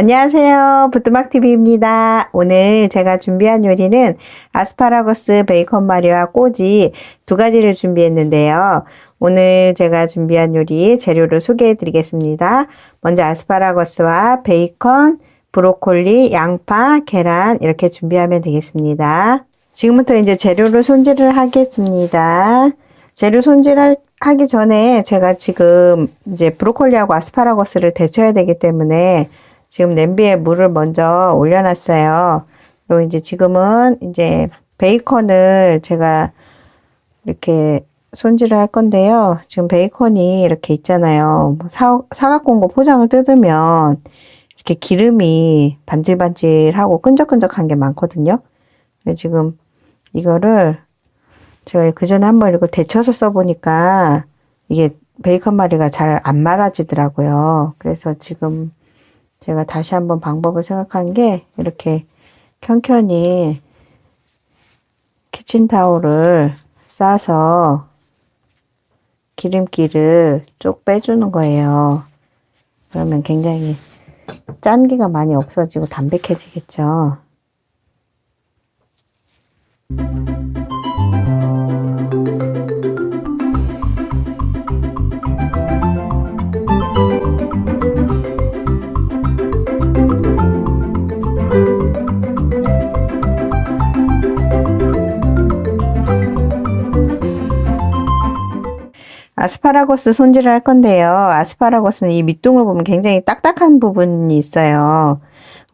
안녕하세요. 부뚜막TV입니다. 오늘 제가 준비한 요리는 아스파라거스 베이컨 마리와 꼬지 두 가지를 준비했는데요. 오늘 제가 준비한 요리 재료를 소개해 드리겠습니다. 먼저 아스파라거스와 베이컨, 브로콜리, 양파, 계란 이렇게 준비하면 되겠습니다. 지금부터 이제 재료를 손질을 하겠습니다. 재료 손질할 하기 전에 제가 지금 이제 브로콜리하고 아스파라거스를 데쳐야 되기 때문에 지금 냄비에 물을 먼저 올려놨어요. 그리고 이제 지금은 이제 베이컨을 제가 이렇게 손질을 할 건데요. 지금 베이컨이 이렇게 있잖아요. 뭐 사, 사갖고 온 거 포장을 뜯으면 이렇게 기름이 반질반질하고 끈적끈적한 게 많거든요. 지금 이거를 제가 그 전에 한번 이거 데쳐서 써보니까 이게 베이컨 마리가 잘 안 말아지더라고요. 그래서 지금 제가 다시 한번 방법을 생각한 게 이렇게 켠켠이 키친타올을 싸서 기름기를 쭉 빼주는 거예요. 그러면 굉장히 짠기가 많이 없어지고 담백해지겠죠. 아스파라거스 손질을 할 건데요. 아스파라거스는 이 밑둥을 보면 굉장히 딱딱한 부분이 있어요.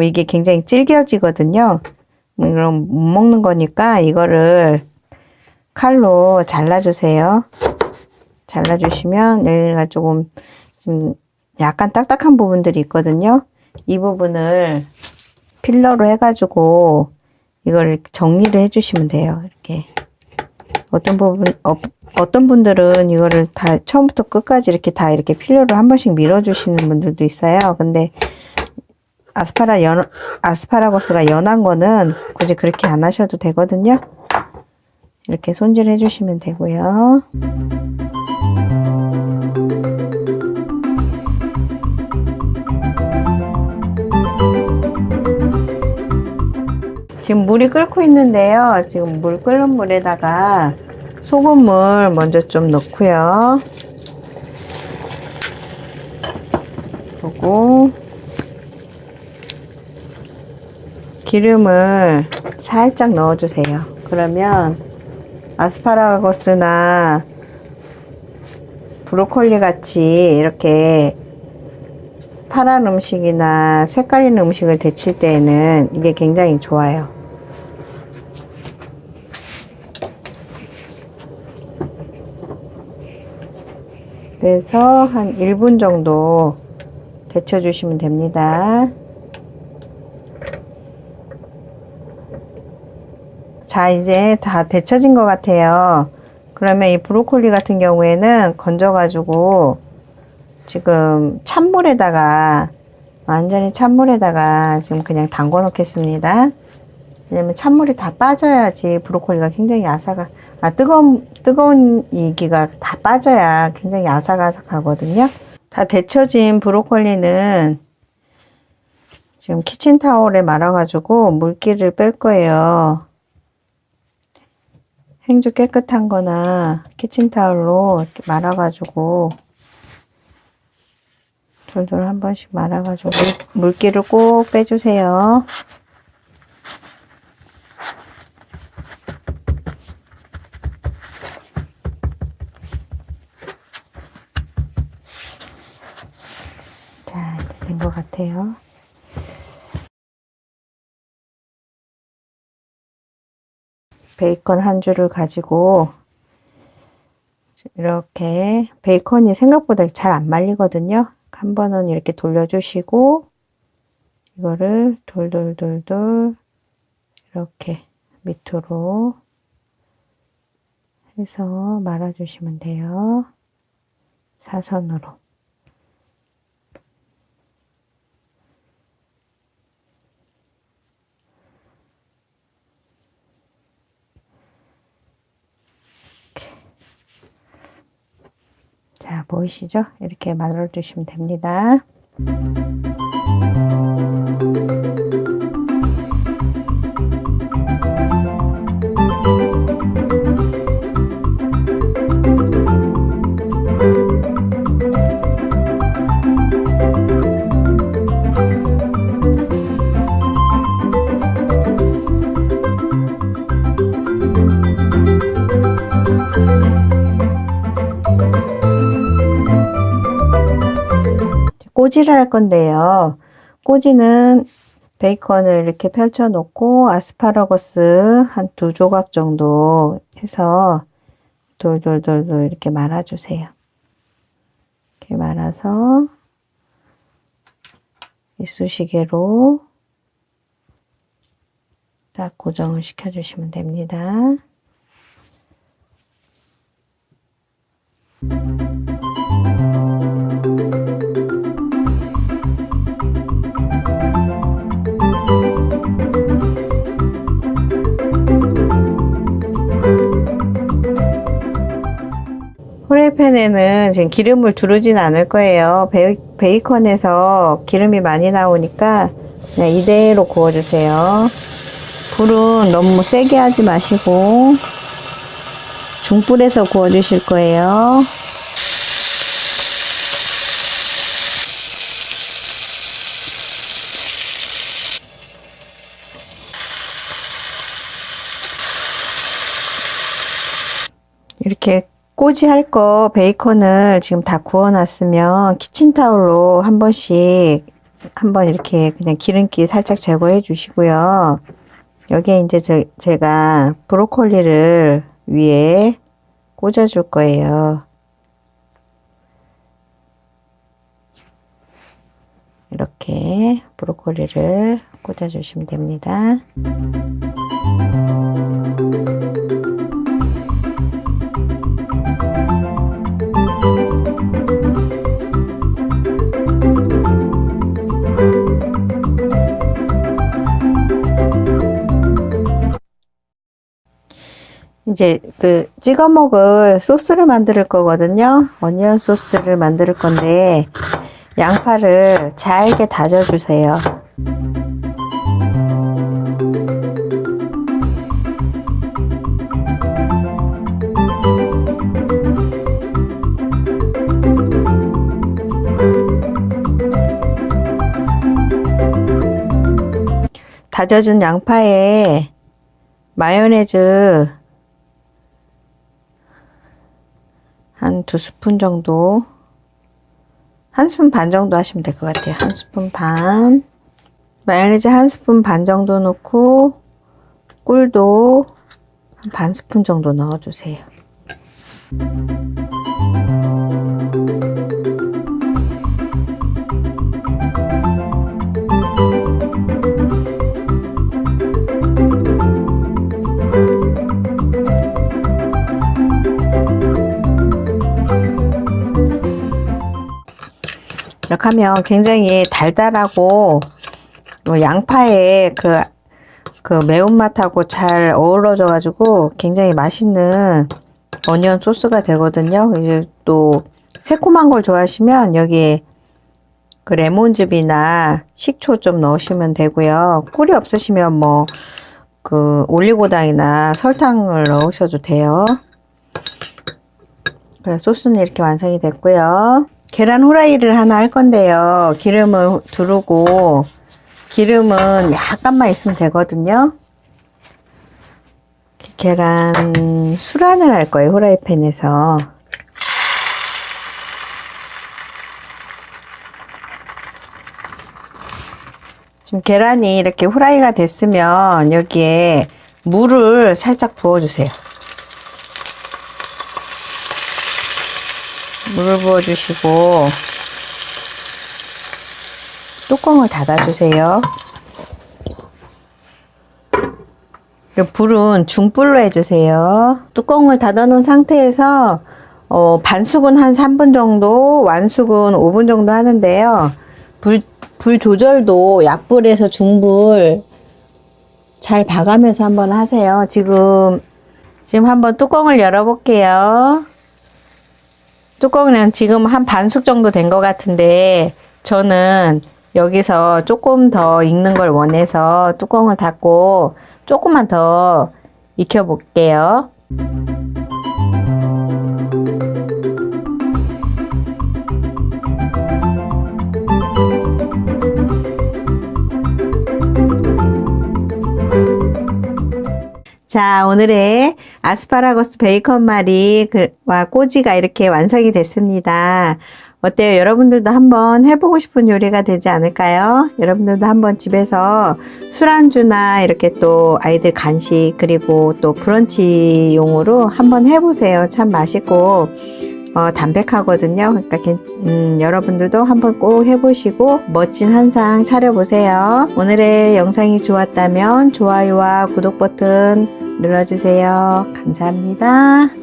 이게 굉장히 질겨지거든요. 그럼 못 먹는 거니까 이거를 칼로 잘라주세요. 잘라주시면 여기가 조금 좀 약간 딱딱한 부분들이 있거든요. 이 부분을 필러로 해가지고 이걸 정리를 해주시면 돼요. 이렇게 어떤 부분 어, 어떤 분들은 이거를 다 처음부터 끝까지 이렇게 다 이렇게 필러로 한 번씩 밀어주시는 분들도 있어요. 근데 아스파라 연 아스파라거스가 연한 거는 굳이 그렇게 안 하셔도 되거든요. 이렇게 손질해 주시면 되고요. 지금 물이 끓고 있는데요. 지금 물 끓는 물에다가 소금물 먼저 좀 넣고요. 그리고 기름을 살짝 넣어주세요. 그러면 아스파라거스나 브로콜리 같이 이렇게 파란 음식이나 색깔 있는 음식을 데칠 때에는 이게 굉장히 좋아요. 그래서 한 1분 정도 데쳐주시면 됩니다. 자, 이제 다 데쳐진 것 같아요. 그러면 이 브로콜리 같은 경우에는 건져가지고 지금 찬물에다가 완전히 찬물에다가 지금 그냥 담궈 놓겠습니다. 왜냐면 찬물이 다 빠져야지 브로콜리가 굉장히 아삭아, 아, 뜨거운, 뜨거운 이기가 다 빠져야 굉장히 아삭아삭하거든요. 다 데쳐진 브로콜리는 지금 키친 타올에 말아가지고 물기를 뺄 거예요. 행주 깨끗한 거나 키친타올로 말아가지고 돌돌 한 번씩 말아가지고 물, 물기를 꼭 빼주세요. 자, 이렇게 된 것 같아요. 베이컨 한 줄을 가지고 이렇게 베이컨이 생각보다 잘 안 말리거든요. 한 번은 이렇게 돌려주시고 이거를 돌돌돌돌 이렇게 밑으로 해서 말아주시면 돼요. 사선으로. 보이시죠? 이렇게 만들어 주시면 됩니다. 음. 꼬지를 할 건데요. 꼬지는 베이컨을 이렇게 펼쳐 놓고 아스파라거스 한 두 조각 정도 해서 돌돌돌돌 이렇게 말아주세요. 이렇게 말아서 이쑤시개로 딱 고정을 시켜주시면 됩니다. 후라이팬에는 지금 기름을 두르진 않을 거예요. 베이, 베이컨에서 기름이 많이 나오니까 그냥 이대로 구워주세요. 불은 너무 세게 하지 마시고 중불에서 구워주실 거예요. 이렇게 꼬지 할 거 베이컨을 지금 다 구워놨으면 키친타올로 한 번씩 한번 이렇게 그냥 기름기 살짝 제거해 주시고요. 여기에 이제 저, 제가 브로콜리를 위에 꽂아 줄 거예요. 이렇게 브로콜리를 꽂아 주시면 됩니다. 이제 그 찍어 먹을 소스를 만들 거거든요. 어니언 소스를 만들 건데 양파를 잘게 다져 주세요. 다져준 양파에 마요네즈 한 두 스푼 정도 한 스푼 반 정도 하시면 될 것 같아요. 한 스푼 반 마요네즈 한 스푼 반 정도 넣고 꿀도 한 반 스푼 정도 넣어주세요. 이렇게 하면 굉장히 달달하고 뭐 양파의 그, 그 매운맛하고 잘 어우러져 가지고 굉장히 맛있는 어니언 소스가 되거든요. 이제 또 새콤한 걸 좋아하시면 여기에 그 레몬즙이나 식초 좀 넣으시면 되고요. 꿀이 없으시면 뭐 그 올리고당이나 설탕을 넣으셔도 돼요. 그래 소스는 이렇게 완성이 됐고요. 계란 후라이를 하나 할 건데요. 기름을 두르고 기름은 약간만 있으면 되거든요. 계란 수란을 할 거예요. 후라이팬에서. 지금 계란이 이렇게 후라이가 됐으면 여기에 물을 살짝 부어주세요. 물을 부어주시고 뚜껑을 닫아주세요. 불은 중불로 해주세요. 뚜껑을 닫아놓은 상태에서 어, 반숙은 한 3분 정도, 완숙은 5분 정도 하는데요. 불, 불 조절도 약불에서 중불 잘 봐가면서 한번 하세요. 지금, 지금 한번 뚜껑을 열어볼게요. 뚜껑은 지금 한 반숙 정도 된 것 같은데 저는 여기서 조금 더 익는 걸 원해서 뚜껑을 닫고 조금만 더 익혀 볼게요. 자, 오늘의 아스파라거스 베이컨 말이와 꼬지가 이렇게 완성이 됐습니다. 어때요? 여러분들도 한번 해보고 싶은 요리가 되지 않을까요? 여러분들도 한번 집에서 술안주나 이렇게 또 아이들 간식 그리고 또 브런치용으로 한번 해보세요. 참 맛있고 어, 담백하거든요. 그러니까 괜- 음, 여러분들도 한번 꼭 해보시고 멋진 한상 차려보세요. 오늘의 영상이 좋았다면 좋아요와 구독 버튼 눌러주세요. 감사합니다.